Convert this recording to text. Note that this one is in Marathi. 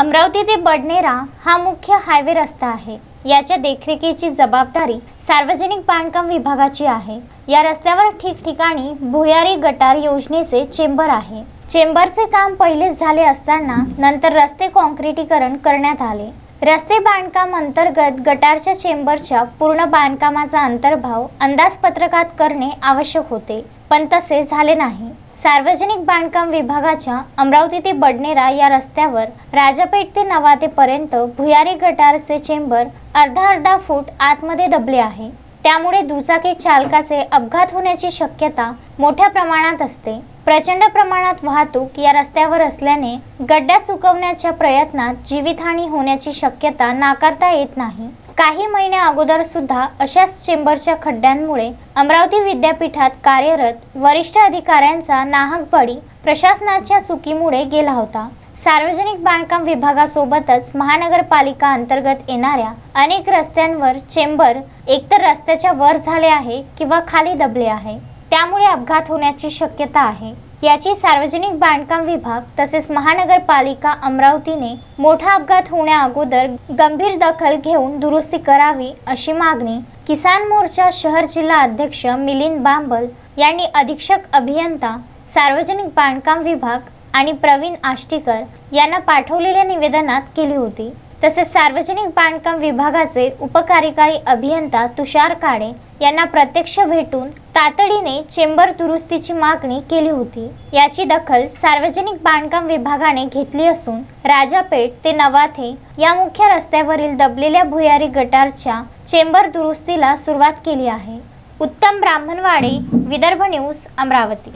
अमरावती ते बडनेरा हा मुख्य हायवे रस्ता आहे. याच्या देखरेखीची जबाबदारी सार्वजनिक बांधकाम विभागाची आहे. या रस्त्यावर ठिकठिकाणी भुयारी गटार योजनेचे चेंबर आहे. चेंबरचे काम पहिलेच झाले असताना नंतर रस्ते काँक्रिटीकरण करण्यात आले. रस्ते बांधकाम अंतर्गत गटारच्या चेंबरच्या पूर्ण बांधकामाचा अंतर्भाव अंदाजपत्रकात करणे आवश्यक होते पण तसे झाले नाही. सार्वजनिक बांधकाम विभागाच्या अमरावती ते बडनेरा या रस्त्यावर राजापेठ ते नवातेपर्यंत भुयारी गटारचे चेंबर अर्धा अर्धा फूट आतमध्ये दबले आहे. त्यामुळे दुचाकी चालकाचे अपघात होण्याची शक्यता मोठ्या प्रमाणात असते. प्रचंड प्रमाणात वाहतूक या रस्त्यावर असल्याने गड्डा चुकवण्याच्या प्रयत्नात जीवितहानी होण्याची शक्यता नाकारता येत नाही. काही महिन्या अगोदर सुद्धा अशाच चेंबरच्या खड्ड्यांमुळे अमरावती विद्यापीठात कार्यरत वरिष्ठ अधिकाऱ्यांचा नाहक बळी प्रशासनाच्या चुकीमुळे गेला होता. सार्वजनिक बांधकाम विभागासोबतच महानगरपालिका अंतर्गत येणाऱ्या अनेक रस्त्यांवर चेंबर एकतर रस्त्याच्या वर झाले आहे किंवा खाली दबले आहे. त्यामुळे अपघात होण्याची शक्यता आहे. याची सार्वजनिक बांधकाम विभाग तसेच महानगरपालिका अमरावतीने मोठा अपघात होण्या अगोदर गंभीर दखल घेऊन दुरुस्ती करावी अशी मागणी किसान मोर्चा शहर जिल्हा अध्यक्ष मिलिंद बांबल यांनी अधीक्षक अभियंता सार्वजनिक बांधकाम विभाग आणि प्रवीण आष्टीकर यांना पाठवलेल्या निवेदनात केली होती. तसेच सार्वजनिक बांधकाम विभागाचे उपकार्यकारी अभियंता तुषार काळे यांना प्रत्यक्ष भेटून तातडीने चेंबर दुरुस्तीची मागणी केली होती. याची दखल सार्वजनिक बांधकाम विभागाने घेतली असून राजापेठ ते नवाथे या मुख्य रस्त्यावरील दबलेल्या भुयारी गटारच्या चेंबर दुरुस्तीला सुरुवात केली आहे. उत्तम ब्राह्मणवाडे विदर्भ न्यूज अमरावती.